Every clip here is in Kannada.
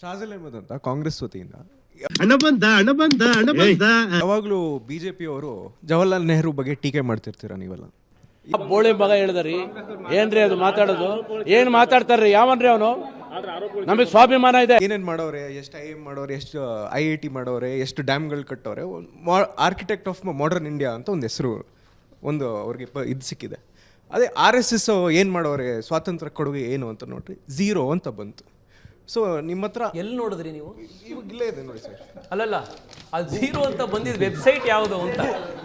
ಶಾಜಲ್ ಅಹಮದ್ ಅಂತ ಕಾಂಗ್ರೆಸ್ ವತಿಯಿಂದ. ಹಣ ಬಂದ ಹಣ ಬಂದ ಹಣ ಬಂದ. ಯಾವಾಗಲೂ ಬಿಜೆಪಿ ಅವರು ಜವಾಹರ್ಲಾಲ್ ನೆಹರು ಬಗ್ಗೆ ಟೀಕೆ ಮಾಡ್ತಿರ್ತೀರ ನೀವೆಲ್ಲ? ಬೋಳಿ ಮಗ ಹೇಳಿದ್ರಿ. ಏನ್ರಿ ಅದು ಮಾತಾಡೋದು? ಏನ್ ಮಾತಾಡ್ತಾರ್ರಿ? ಯಾವನ್ರಿ ಅವನು? ನಮಗೆ ಸ್ವಾಭಿಮಾನ ಇದೆ. ಏನೇನ್ ಮಾಡೋರೆ? ಎಷ್ಟು ಐ ಎಂ ಮಾಡೋರೆ? ಎಷ್ಟು ಐ ಐ ಟಿ ಮಾಡೋರೆ? ಎಷ್ಟು ಡ್ಯಾಮ್ಗಳು ಕಟ್ಟೋರೆ? ಆರ್ಕಿಟೆಕ್ಟ್ ಆಫ್ ಮಾಡರ್ನ್ ಇಂಡಿಯಾ ಅಂತ ಒಂದು ಹೆಸರು ಒಂದು ಅವ್ರಿಗೆ ಪ ಇದು ಸಿಕ್ಕಿದೆ. ಅದೇ ಆರ್ ಎಸ್ ಎಸ್ ಏನು ಮಾಡೋರೆ? ಸ್ವಾತಂತ್ರ್ಯ ಕೊಡುಗೆ ಏನು ಅಂತ ನೋಡ್ರಿ? ಝೀರೋ ಅಂತ ಬಂತು. ಸೊ ನಿಮ್ಮ ಹತ್ರ ಎಲ್ಲಿ ನೋಡಿದ್ರಿ ನೀವು? ಇವಾಗ ಇಲ್ಲೇ ಇದೆ ನೋಡಿ ಸರ್. ಅಲ್ಲಲ್ಲ ಅದು ಝೀರೋ ಅಂತ ಬಂದಿದ್ದ ವೆಬ್ಸೈಟ್ ಯಾವುದು ಅಂತ?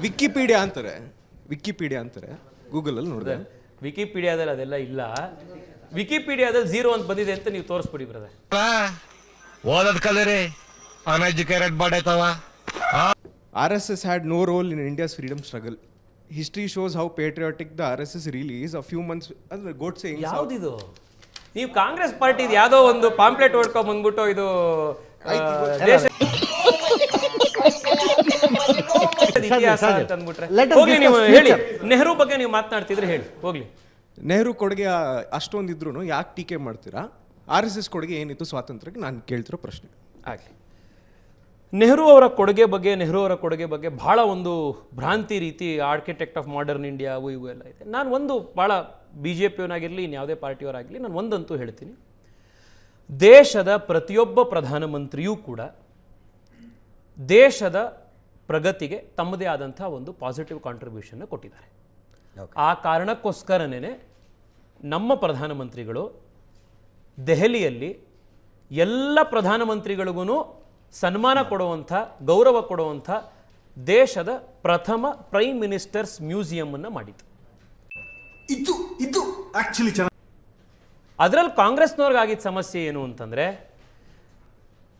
ವಿಕಿಪೀಡಿಯಾ ಅಂತಾರೆ. ವಿಕಿಪೀಡಿಯಾ ಅಂತಾರೆ. ಗೂಗಲಲ್ಲಿ ನೋಡಿದೆ. ವಿಕಿಪೀಡಿಯಾದಲ್ಲಿ ಅದೆಲ್ಲ ಇಲ್ಲ. ವಿಕಿಪೀಡಿಯಾದಲ್ಲಿ ಝೀರೋ ಅಂತ ಬಂದಿದೆ ಅಂತ ನೀವು ತೋರಿಸ್ಬಿಡಿ ಬ್ರದರ್ ಓದದ್ ಕಲರಿ. Uneducated ಬಾಡೈತವ R S S had no role in India's freedom struggle history shows how patriotic the R S S release a few months ಅಂದ್ರೆ ಗೋಡ್ಸೆ ಯಾವ್ದಿದು? ನೀವು ಕಾಂಗ್ರೆಸ್ ಪಾರ್ಟಿ ಯಾವ್ದೋ ಒಂದು ಪಾಂಪ್ಲೆಟ್ ಹೊಡ್ಕೊಂಡ್ ಬಂದ್ಬಿಟ್ಟು ಇದು ದೇಶ ಇತಿಹಾಸ ಅಂತ ಅಂದ್ಬಿಟ್ರೆ. ಹೋಗ್ಲಿ ನೀವು ಹೇಳಿ. ನೆಹರು ಬಗ್ಗೆ ನೀವು ಮಾತನಾಡ್ತಿದ್ರೆ ಹೇಳಿ ಹೋಗ್ಲಿ. ನೆಹರು ಕೊಡುಗೆ ಅಷ್ಟೊಂದು ಇದ್ರು ಯಾಕೆ ಟೀಕೆ ಮಾಡ್ತೀರಾ? ಆರ್ ಎಸ್ ಎಸ್ ಕೊಡುಗೆ ಏನಿತ್ತು ಸ್ವಾತಂತ್ರ್ಯಕ್ಕೆ ನಾನು ಕೇಳ್ತಿರೋ ಪ್ರಶ್ನೆ. ಆಗಲಿ. ನೆಹರು ಅವರ ಕೊಡುಗೆ ಬಗ್ಗೆ ನೆಹರು ಅವರ ಕೊಡುಗೆ ಬಗ್ಗೆ ಬಹಳ ಒಂದು ಭ್ರಾಂತಿ ರೀತಿ ಆರ್ಕಿಟೆಕ್ಟ್ ಆಫ್ ಮಾಡರ್ನ್ ಇಂಡಿಯಾ ಅವು ಇವು ಎಲ್ಲ ಇದೆ. ನಾನು ಒಂದು ಭಾಳ ಬಿ ಜೆ ಪಿಯವನಾಗಿರಲಿ ಇನ್ಯಾವುದೇ ಪಾರ್ಟಿಯವರಾಗಲಿ ನಾನು ಒಂದಂತೂ ಹೇಳ್ತೀನಿ. ದೇಶದ ಪ್ರತಿಯೊಬ್ಬ ಪ್ರಧಾನಮಂತ್ರಿಯೂ ಕೂಡ ದೇಶದ ಪ್ರಗತಿಗೆ ತಮ್ಮದೇ ಆದಂಥ ಒಂದು ಪಾಸಿಟಿವ್ ಕಾಂಟ್ರಿಬ್ಯೂಷನ್ನ ಕೊಟ್ಟಿದ್ದಾರೆ. ಆ ಕಾರಣಕ್ಕೋಸ್ಕರನೇ ನಮ್ಮ ಪ್ರಧಾನಮಂತ್ರಿಗಳು ದೆಹಲಿಯಲ್ಲಿ ಎಲ್ಲ ಪ್ರಧಾನಮಂತ್ರಿಗಳಿಗೂ ಸನ್ಮಾನ ಕೊಡುವಂಥ ಗೌರವ ಕೊಡುವಂಥ ದೇಶದ ಪ್ರಥಮ ಪ್ರೈಮ್ ಮಿನಿಸ್ಟರ್ಸ್ ಮ್ಯೂಸಿಯಮನ್ನು ಮಾಡಿತು ಇದು ಆಕ್ಚುಲಿ ಚೆನ್ನಾಗಿ ಅದರಲ್ಲಿ ಕಾಂಗ್ರೆಸ್ನವ್ರಿಗಾಗಿದ್ದ ಸಮಸ್ಯೆ ಏನು ಅಂತಂದರೆ,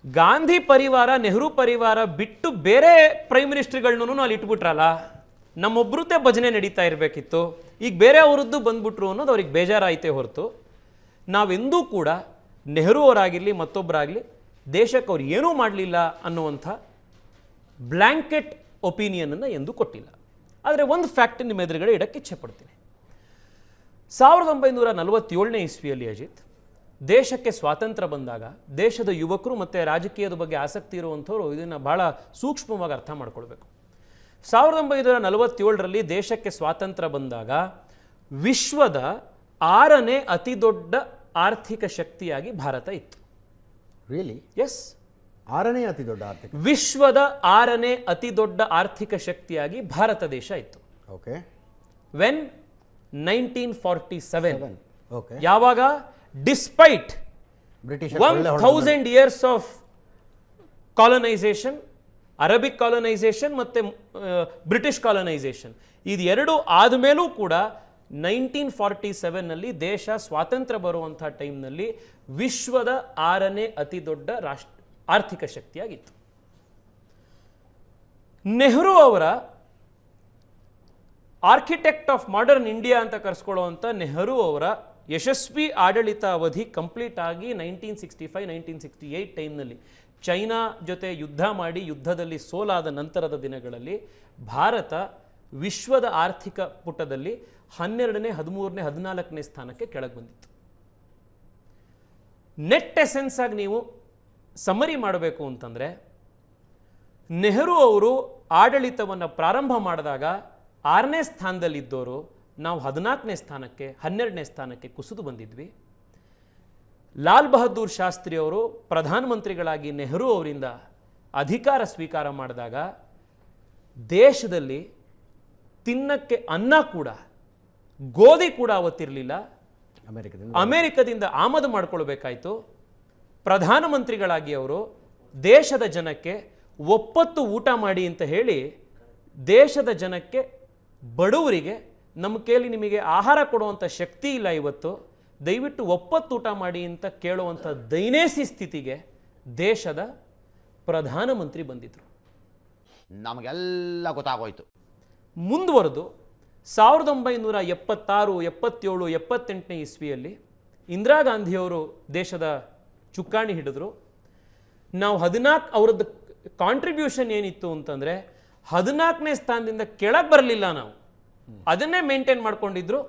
ಗಾಂಧಿ ಪರಿವಾರ, ನೆಹರು ಪರಿವಾರ ಬಿಟ್ಟು ಬೇರೆ ಪ್ರೈಮ್ ಮಿನಿಸ್ಟ್ರ್ಗಳನ್ನೂ ಅಲ್ಲಿ ಇಟ್ಬಿಟ್ರಲ್ಲ ನಮ್ಮೊಬ್ಬರದ್ದೇ ಭಜನೆ ನಡೀತಾ ಇರಬೇಕಿತ್ತು. ಈಗ ಬೇರೆ ಅವರದ್ದು ಬಂದ್ಬಿಟ್ರು ಅನ್ನೋದು ಅವ್ರಿಗೆ ಬೇಜಾರಾಯಿತೇ ಹೊರತು. ನಾವೆಂದೂ ಕೂಡ ನೆಹರು ಅವರಾಗಿರಲಿ ಮತ್ತೊಬ್ಬರಾಗಲಿ ದೇಶಕ್ಕೆ ಅವ್ರು ಏನೂ ಮಾಡಲಿಲ್ಲ ಅನ್ನುವಂಥ ಬ್ಲ್ಯಾಂಕೆಟ್ ಒಪಿನಿಯನನ್ನು ಎಂದೂ ಕೊಟ್ಟಿಲ್ಲ. ಆದರೆ ಒಂದು ಫ್ಯಾಕ್ಟ್ ನಿಮ್ಮ ಎದುರುಗಡೆ ಇಡಕ್ಕೆ ಇಚ್ಛೆ ಪಡ್ತೀನಿ. ಸಾವಿರದ ಒಂಬೈನೂರ ನಲವತ್ತೇಳನೇ ಇಸ್ವಿಯಲ್ಲಿ ಅಜಿತ್ ದೇಶಕ್ಕೆ ಸ್ವಾತಂತ್ರ್ಯ ಬಂದಾಗ ದೇಶದ ಯುವಕರು ಮತ್ತು ರಾಜಕೀಯದ ಬಗ್ಗೆ ಆಸಕ್ತಿ ಇರುವಂಥವ್ರು ಇದನ್ನು ಭಾಳ ಸೂಕ್ಷ್ಮವಾಗಿ ಅರ್ಥ ಮಾಡ್ಕೊಳ್ಬೇಕು. ಸಾವಿರದ ಒಂಬೈನೂರ ನಲವತ್ತೇಳರಲ್ಲಿ ದೇಶಕ್ಕೆ ಸ್ವಾತಂತ್ರ್ಯ ಬಂದಾಗ ವಿಶ್ವದ ಆರನೇ ಅತಿ ದೊಡ್ಡ ಆರ್ಥಿಕ ಶಕ್ತಿಯಾಗಿ ಭಾರತ ಇತ್ತು. ರಿಯಲಿ ಎಸ್ ಆರನೇ ಅತಿ ದೊಡ್ಡ ಆರ್ಥಿಕ ವಿಶ್ವದ ಆರನೇ ಅತಿ ದೊಡ್ಡ ಆರ್ಥಿಕ ಶಕ್ತಿಯಾಗಿ ಭಾರತ ದೇಶ ಇತ್ತು. Okay when nineteen forty seven. ಯಾವಾಗ? Despite British one thousand years of colonisation Arabic colonisation ಮತ್ತು ಬ್ರಿಟಿಷ್ ಕಾಲನೈಸೇಷನ್ ಇದು ಎರಡು ಆದಮೇಲೂ ಕೂಡ ನೈನ್ಟೀನ್ ಫಾರ್ಟಿ ಸೆವೆನ್ನಲ್ಲಿ ದೇಶ ಸ್ವಾತಂತ್ರ್ಯ ಬರುವಂಥ ಟೈಮ್ನಲ್ಲಿ ವಿಶ್ವದ ಆರನೇ ಅತಿ ದೊಡ್ಡ ರಾಷ್ಟ್ರ ಆರ್ಥಿಕ ಶಕ್ತಿಯಾಗಿತ್ತು. ನೆಹರು ಅವರ ಆರ್ಕಿಟೆಕ್ಟ್ ಆಫ್ ಮಾಡರ್ನ್ ಇಂಡಿಯಾ ಅಂತ ಕರೆಸ್ಕೊಳ್ಳುವಂಥ ನೆಹರು ಅವರ ಯಶಸ್ವಿ ಆಡಳಿತ ಅವಧಿ ಕಂಪ್ಲೀಟ್ ಆಗಿ nineteen sixty five, nineteen sixty eight ಟೈಮ್ನಲ್ಲಿ ಚೈನಾ ಜೊತೆ ಯುದ್ಧ ಮಾಡಿ ಯುದ್ಧದಲ್ಲಿ ಸೋಲಾದ ನಂತರದ ದಿನಗಳಲ್ಲಿ ಭಾರತ ವಿಶ್ವದ ಆರ್ಥಿಕ ಪುಟದಲ್ಲಿ ಹನ್ನೆರಡನೇ, ಹದಿಮೂರನೇ, ಹದಿನಾಲ್ಕನೇ ಸ್ಥಾನಕ್ಕೆ ಕೆಳಗೆ ಬಂದಿತ್ತು. ನೆಟ್ ಎಸೆನ್ಸ್ ಆಗಿ ನೀವು ಸಮರಿ ಮಾಡಬೇಕು ಅಂತಂದರೆ ನೆಹರು ಅವರು ಆಡಳಿತವನ್ನು ಪ್ರಾರಂಭ ಮಾಡಿದಾಗ ಆರನೇ ಸ್ಥಾನದಲ್ಲಿದ್ದವರು ನಾವು ಹದಿನಾಲ್ಕನೇ ಸ್ಥಾನಕ್ಕೆ ಹನ್ನೆರಡನೇ ಸ್ಥಾನಕ್ಕೆ ಕುಸಿದು ಬಂದಿದ್ವಿ. ಲಾಲ್ ಬಹದ್ದೂರ್ ಶಾಸ್ತ್ರಿ ಅವರು ಪ್ರಧಾನಮಂತ್ರಿಗಳಾಗಿ ನೆಹರು ಅವರಿಂದ ಅಧಿಕಾರ ಸ್ವೀಕಾರ ಮಾಡಿದಾಗ ದೇಶದಲ್ಲಿ ತಿನ್ನಕ್ಕೆ ಅನ್ನ ಕೂಡ ಗೋಧಿ ಕೂಡ ಅವತ್ತಿರಲಿಲ್ಲ. ಅಮೆರಿಕದಿಂದ. ಅಮೆರಿಕದಿಂದ ಆಮದು ಮಾಡಿಕೊಳ್ಬೇಕಾಯಿತು. ಪ್ರಧಾನಮಂತ್ರಿಗಳಾಗಿ ಅವರು ದೇಶದ ಜನಕ್ಕೆ ಒಪ್ಪತ್ತು ಊಟ ಮಾಡಿ ಅಂತ ಹೇಳಿ ದೇಶದ ಜನಕ್ಕೆ ಬಡವರಿಗೆ ನಮ್ಮ ಕೈಯಲ್ಲಿ ನಿಮಗೆ ಆಹಾರ ಕೊಡುವಂಥ ಶಕ್ತಿ ಇಲ್ಲ ಇವತ್ತು. ದಯವಿಟ್ಟು ಒಪ್ಪತ್ತೂಟ ಮಾಡಿ ಅಂತ ಕೇಳುವಂಥ ದೈನೇಸಿ ಸ್ಥಿತಿಗೆ ದೇಶದ ಪ್ರಧಾನಮಂತ್ರಿ ಬಂದಿದ್ದರು ನಮಗೆಲ್ಲ ಗೊತ್ತಾಗೋಯ್ತು. ಮುಂದುವರೆದು ಸಾವಿರದ ಒಂಬೈನೂರ ಎಪ್ಪತ್ತಾರು ಎಪ್ಪತ್ತೇಳು ಎಪ್ಪತ್ತೆಂಟನೇ ಇಸ್ವಿಯಲ್ಲಿ ಇಂದಿರಾ ಗಾಂಧಿಯವರು ದೇಶದ ಚುಕ್ಕಾಣಿ ಹಿಡಿದ್ರು. ನಾವು ಹದಿನಾಲ್ಕು ಅವ್ರದ್ದು ಕಾಂಟ್ರಿಬ್ಯೂಷನ್ ಏನಿತ್ತು ಅಂತಂದರೆ ಹದಿನಾಲ್ಕನೇ ಸ್ಥಾನದಿಂದ ಕೆಳಗೆ ಬರಲಿಲ್ಲ ನಾವು. ಅದನ್ನೇ ಮೇಂಟೈನ್ ಮಾಡ್ಕೊಂಡಿದ್ರು.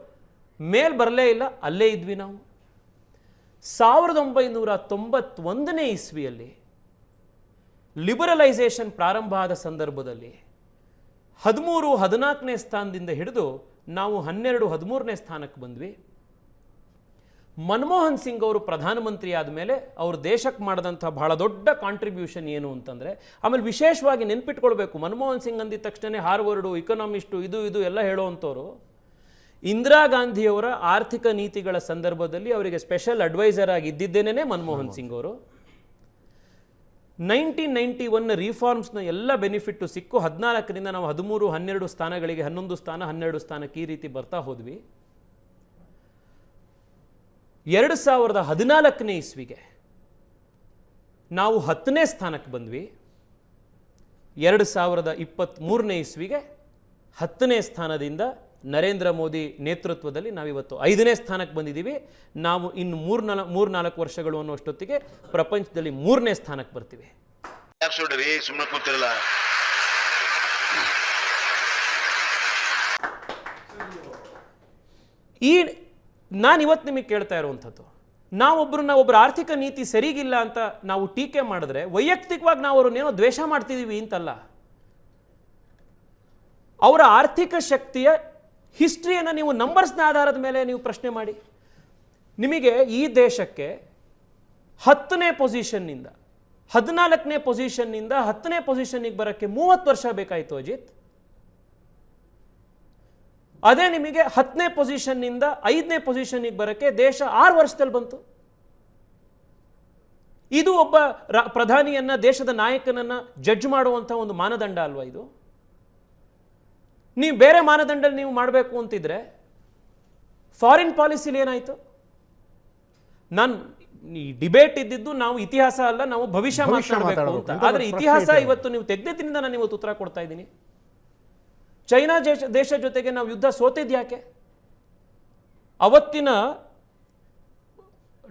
ಮೇಲ್ ಬರಲೇ ಇಲ್ಲ, ಅಲ್ಲೇ ಇದ್ವಿ ನಾವು. ಸಾವಿರದ ಒಂಬೈನೂರ ತೊಂಬತ್ತೊಂದನೇ ಇಸ್ವಿಯಲ್ಲಿ ಲಿಬರಲೈಸೇಷನ್ ಪ್ರಾರಂಭ ಆದ ಸಂದರ್ಭದಲ್ಲಿ ಹದಿಮೂರು, ಹದಿನಾಲ್ಕನೇ ಸ್ಥಾನದಿಂದ ಹಿಡಿದು ನಾವು ಹನ್ನೆರಡು, ಹದಿಮೂರನೇ ಸ್ಥಾನಕ್ಕೆ ಬಂದ್ವಿ. ಮನಮೋಹನ್ ಸಿಂಗ್ ಅವರು ಪ್ರಧಾನಮಂತ್ರಿ ಆದಮೇಲೆ ಅವರು ದೇಶಕ್ಕೆ ಮಾಡಿದಂಥ ಬಹಳ ದೊಡ್ಡ ಕಾಂಟ್ರಿಬ್ಯೂಷನ್ ಏನು ಅಂತಂದರೆ ಆಮೇಲೆ ವಿಶೇಷವಾಗಿ ನೆನ್ಪಿಟ್ಕೊಳ್ಬೇಕು. ಮನಮೋಹನ್ ಸಿಂಗ್ ಅಂದಿದ ತಕ್ಷಣ ಹಾರ್ವರ್ಡು ಇಕನಾಮಿಸ್ಟು ಇದು ಇದು ಎಲ್ಲ ಹೇಳುವಂಥವ್ರು. ಇಂದಿರಾ ಗಾಂಧಿಯವರ ಆರ್ಥಿಕ ನೀತಿಗಳ ಸಂದರ್ಭದಲ್ಲಿ ಅವರಿಗೆ ಸ್ಪೆಷಲ್ ಅಡ್ವೈಸರ್ ಆಗಿ ಇದ್ದಿದ್ದೇನೆ ಮನಮೋಹನ್ ಸಿಂಗ್ ಅವರು. ನೈನ್ಟೀನ್ ನೈಂಟಿ ಒನ್ ರಿಫಾರ್ಮ್ಸ್ನ ಎಲ್ಲ ಬೆನಿಫಿಟ್ಟು ಸಿಕ್ಕು. ಹದಿನಾಲ್ಕರಿಂದ ನಾವು ಹದಿಮೂರು ಹನ್ನೆರಡು ಸ್ಥಾನಗಳಿಗೆ ಹನ್ನೊಂದು ಸ್ಥಾನ ಹನ್ನೆರಡು ಸ್ಥಾನಕ್ಕೆ ಈ ರೀತಿ ಬರ್ತಾ ಹೋದ್ವಿ. ಎರಡು ಸಾವಿರದ ಹದಿನಾಲ್ಕನೇ ಇಸ್ವಿಗೆ ನಾವು ಹತ್ತನೇ ಸ್ಥಾನಕ್ಕೆ ಬಂದ್ವಿ. ಎರಡು ಸಾವಿರದ ಇಪ್ಪತ್ತ್ಮೂರನೇ ಇಸ್ವಿಗೆ ಹತ್ತನೇ ಸ್ಥಾನದಿಂದ ನರೇಂದ್ರ ಮೋದಿ ನೇತೃತ್ವದಲ್ಲಿ ನಾವಿವತ್ತು ಐದನೇ ಸ್ಥಾನಕ್ಕೆ ಬಂದಿದ್ದೀವಿ. ನಾವು ಇನ್ನು ಮೂರ್ನಾಲ್ ಮೂರ್ನಾಲ್ಕು ವರ್ಷಗಳು ಅನ್ನೋಷ್ಟೊತ್ತಿಗೆ ಪ್ರಪಂಚದಲ್ಲಿ ಮೂರನೇ ಸ್ಥಾನಕ್ಕೆ ಬರ್ತೀವಿ. ಈ ನಾನು ಇವತ್ತು ನಿಮಗೆ ಕೇಳ್ತಾ ಇರುವಂಥದ್ದು. ನಾವೊಬ್ಬರನ್ನ ಒಬ್ಬರ ಆರ್ಥಿಕ ನೀತಿ ಸರಿಗಿಲ್ಲ ಅಂತ ನಾವು ಟೀಕೆ ಮಾಡಿದ್ರೆ, ವೈಯಕ್ತಿಕವಾಗಿ ನಾವು ಅವ್ರನ್ನೇನೋ ದ್ವೇಷ ಮಾಡ್ತಿದ್ದೀವಿ ಅಂತಲ್ಲ, ಅವರ ಆರ್ಥಿಕ ಶಕ್ತಿಯ ಹಿಸ್ಟ್ರಿಯನ್ನು ನೀವು ನಂಬರ್ಸ್ನ ಆಧಾರದ ಮೇಲೆ ನೀವು ಪ್ರಶ್ನೆ ಮಾಡಿ. ನಿಮಗೆ ಈ ದೇಶಕ್ಕೆ ಹತ್ತನೇ ಪೊಸಿಷನ್ನಿಂದ, ಹದಿನಾಲ್ಕನೇ ಪೊಸಿಷನ್ನಿಂದ ಹತ್ತನೇ ಪೊಸಿಷನ್ನಿಗೆ ಬರೋಕ್ಕೆ ಮೂವತ್ತು ವರ್ಷ ಬೇಕಾಯಿತು ಅಜಿತ್. ಅದೇ ನಿಮಗೆ ಹತ್ತನೇ ಪೊಸಿಷನ್ನಿಂದ ಐದನೇ ಪೊಸಿಷನ್ನಿಗೆ ಬರೋಕ್ಕೆ ದೇಶ ಆರು ವರ್ಷದಲ್ಲಿ ಬಂತು. ಇದು ಒಬ್ಬ ರ ಪ್ರಧಾನಿಯನ್ನ ದೇಶದ ನಾಯಕನನ್ನ ಜಡ್ಜ್ ಮಾಡುವಂಥ ಒಂದು ಮಾನದಂಡ ಅಲ್ವಾ ಇದು? ನೀವು ಬೇರೆ ಮಾನದಂಡ ನೀವು ಮಾಡಬೇಕು ಅಂತಿದ್ರೆ ಫಾರಿನ್ ಪಾಲಿಸಿಲಿ ಏನಾಯಿತು? ನಾನು ಈ ಡಿಬೇಟ್ ಇದ್ದಿದ್ದು ನಾವು ಇತಿಹಾಸ ಅಲ್ಲ ನಾವು ಭವಿಷ್ಯ ಮಾತಾಡಬೇಕು ಅಂತ. ಆದರೆ ಆದ್ರೆ ಇತಿಹಾಸ ಇವತ್ತು ನೀವು ತೆಗೆದಿದ್ದರಿಂದ ನಾನು ಇವತ್ತು ಉತ್ತರ ಕೊಡ್ತಾ ಇದ್ದೀನಿ. ಚೈನಾ ದೇಶ ದೇಶ ಜೊತೆಗೆ ನಾವು ಯುದ್ಧ ಸೋತಿದ್ಯಾಕೆ ಅವತ್ತಿನ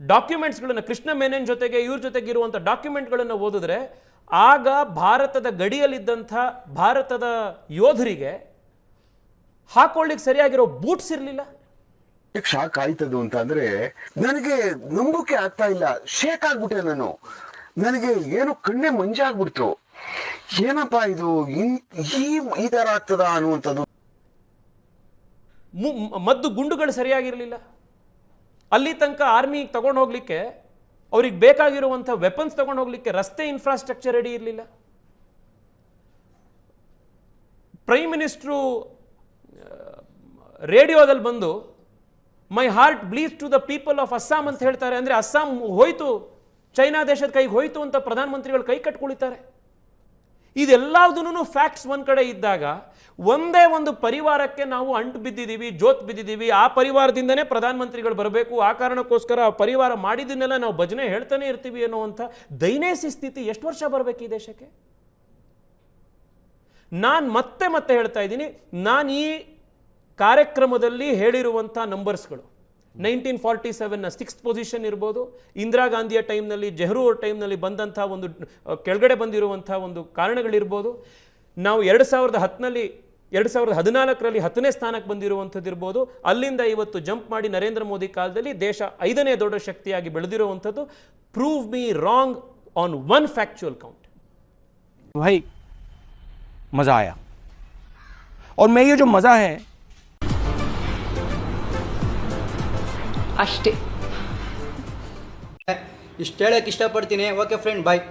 ಡಾಕ್ಯುಮೆಂಟ್ಸ್ಗಳನ್ನು ಕೃಷ್ಣ ಮೇನನ್ ಜೊತೆಗೆ, ಇವ್ರ ಜೊತೆಗೆ ಇರುವಂಥ ಡಾಕ್ಯುಮೆಂಟ್ಗಳನ್ನು ಓದಿದ್ರೆ, ಆಗ ಭಾರತದ ಗಡಿಯಲ್ಲಿದ್ದಂಥ ಭಾರತದ ಯೋಧರಿಗೆ ಹಾಕೊಳ್ಳಿಕ್ಕೆ ಸರಿಯಾಗಿರೋ ಬೂಟ್ಸ್ ಇರಲಿಲ್ಲ? ಶಾಕ್ ಆಯ್ತದು ಅಂತ ಅಂದ್ರೆ, ನನಗೆ ನಂಬೋಕೆ ಆಗ್ತಾ ಇಲ್ಲ. ಶೇಕ್ ಆಗ್ಬಿಟ್ಟೆ ನಾನು. ನನಗೆ ಏನು ಕಣ್ಣೆ ಮಂಜಾಗ್ಬಿಡ್ತು. ಏನಪ್ಪಾ ಇದು? ಈ ತರ ಆಗ್ತದ ಅನ್ನುವಂಥದ್ದು? ಮದ್ದು ಗುಂಡುಗಳು ಸರಿಯಾಗಿರಲಿಲ್ಲ. ಅಲ್ಲಿ ತನಕ ಆರ್ಮಿ ತಗೊಂಡು ಹೋಗ್ಲಿಕ್ಕೆ, ಅವ್ರಿಗೆ ಬೇಕಾಗಿರುವಂಥ ವೆಪನ್ಸ್ ತಗೊಂಡು ಹೋಗ್ಲಿಕ್ಕೆ ರಸ್ತೆ ಇನ್ಫ್ರಾಸ್ಟ್ರಕ್ಚರ್ ರೆಡಿ ಇರಲಿಲ್ಲ. ಪ್ರೈಮ್ ಮಿನಿಸ್ಟ್ರು ರೇಡಿಯೋದಲ್ಲಿ ಬಂದು my heart bleeds to the people of Assam ಅಂತ ಹೇಳ್ತಾರೆ. ಅಂದರೆ ಅಸ್ಸಾಂ ಹೋಯ್ತು ಚೈನಾ ದೇಶದ ಕೈಗೆ ಹೋಯ್ತು ಅಂತ ಪ್ರಧಾನಮಂತ್ರಿಗಳು ಕೈ ಕಟ್ಕೊಳಿತಾರೆ ಇದೆಲ್ಲದನ್ನು ಫ್ಯಾಕ್ಟ್ಸ್ ಒಂದು ಕಡೆ ಇದ್ದಾಗ ಒಂದೇ ಒಂದು ಪರಿವಾರಕ್ಕೆ ನಾವು ಅಂಟು ಬಿದ್ದಿದ್ದೀವಿ ಜೋತ್ ಬಿದ್ದಿದ್ದೀವಿ ಆ ಪರಿವಾರದಿಂದನೇ ಪ್ರಧಾನಮಂತ್ರಿಗಳು ಬರಬೇಕು. ಆ ಕಾರಣಕ್ಕೋಸ್ಕರ ಆ ಪರಿವಾರ ಮಾಡಿದ್ದನ್ನೆಲ್ಲ ನಾವು ಭಜನೆ ಹೇಳ್ತಾನೆ ಇರ್ತೀವಿ ಅನ್ನುವಂಥ ದೈನೇಸಿ ಸ್ಥಿತಿ ಎಷ್ಟು ವರ್ಷ ಬರಬೇಕು ಈ ದೇಶಕ್ಕೆ? ನಾನು ಮತ್ತೆ ಮತ್ತೆ ಹೇಳ್ತಾ ಇದ್ದೀನಿ, ನಾನು ಈ ಕಾರ್ಯಕ್ರಮದಲ್ಲಿ ಹೇಳಿರುವಂಥ ನಂಬರ್ಸ್ಗಳು ನೈನ್ಟೀನ್ ಫಾರ್ಟಿ ಸೆವೆನ್ನ ಸಿಕ್ಸ್ತ್ ಪೊಸಿಷನ್ ಇರ್ಬೋದು ಇಂದಿರಾ ಗಾಂಧಿಯ ಟೈಮ್ನಲ್ಲಿ ಜೆಹರು ಅವ್ರ ಟೈಮ್ನಲ್ಲಿ ಬಂದಂಥ ಒಂದು ಅಹ್, ಕೆಳಗಡೆ ಬಂದಿರುವಂಥ ಒಂದು ಕಾರಣಗಳಿರ್ಬೋದು ನಾವು ಎರಡು ಸಾವಿರದ ಹತ್ತನಲ್ಲಿ ಎರಡು ಸಾವಿರದ ಹದಿನಾಲ್ಕರಲ್ಲಿ ಹತ್ತನೇ ಸ್ಥಾನಕ್ಕೆ ಬಂದಿರುವಂಥದ್ದು ಇರ್ಬೋದು ಅಲ್ಲಿಂದ ಇವತ್ತು ಜಂಪ್ ಮಾಡಿ ನರೇಂದ್ರ ಮೋದಿ ಕಾಲದಲ್ಲಿ ದೇಶ ಐದನೇ ದೊಡ್ಡ ಶಕ್ತಿಯಾಗಿ ಬೆಳೆದಿರುವಂಥದ್ದು prove me wrong on one factual count भाई मज़ा आया और मैं ये जो मज़ा है ಅಷ್ಟೇ. ಇಷ್ಟು ಹೇಳಕ್ಕೆ ಇಷ್ಟಪಡ್ತೀನಿ. Okay friend bye